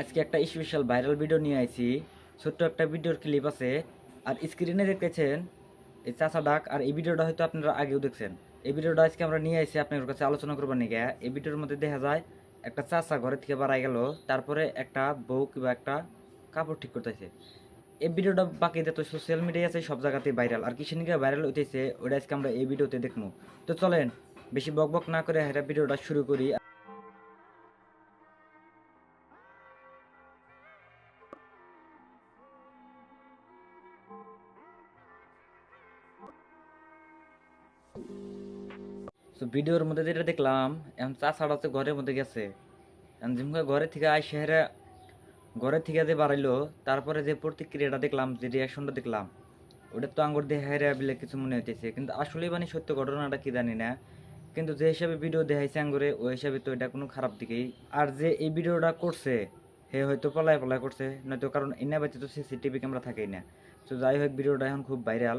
আজকে একটা special viral video নিয়ে আইছি। ছোট্ট একটা ভিডিওর ক্লিপ আছে। আর স্ক্রিনে দেখতেছেন এই চাচা ডাক, আর এই ভিডিওটা হয়তো আপনারা আগেও দেখছেন। এই ভিডিওটা আজকে আমরা নিয়ে আইছি আপনাদের কাছে আলোচনা করবার নিয়ে এই ভিডিওর মধ্যে দেখা যায়, একটা চাচা ঘরের থেকে বাড়াই গেল, তারপরে একটা বউ কিংবা একটা কাপড় ঠিক করতেছে। এই ভিডিওটা বাকিতে তো সোশ্যাল মিডিয়া আছে, সব জায়গাতে ভাইরাল আর কিসের নিকে ভাইরাল হইতেছে ওটা আজকে আমরা এই ভিডিওতে দেখব তো চলেন, বেশি বক বক না করে হেরা ভিডিওটা শুরু করি। তো ভিডিওর মধ্যে যেটা দেখলাম, এখন চাষাটা তো ঘরের মধ্যে গেছে। যেমন ঘরে থেকে আই শহরে ঘরে থেকে যে বাড়াইলো, তারপরে যে প্রতিক্রিয়াটা দেখলাম, যে রিয়াকশনটা দেখলাম, ওটা তো আঙ্গুর দিয়ে হেরে বিলে কিছু মনে হইতেছে। কিন্তু আসলেই মানে সত্য ঘটনাটা কি জানি না। কিন্তু যে হিসাবে ভিডিও দেখাইছে আঙ্গুরে, ওই হিসাবে তো এটা কোনো খারাপ দিকেই। আর যে এই ভিডিওটা করছে, হে হয়তো পলায় পলায় করছে, নয়তো কারণ এনে বাচ্চা তো সিসিটিভি ক্যামেরা থাকেই না। তো যাই হোক, ভিডিওটা এখন খুব ভাইরাল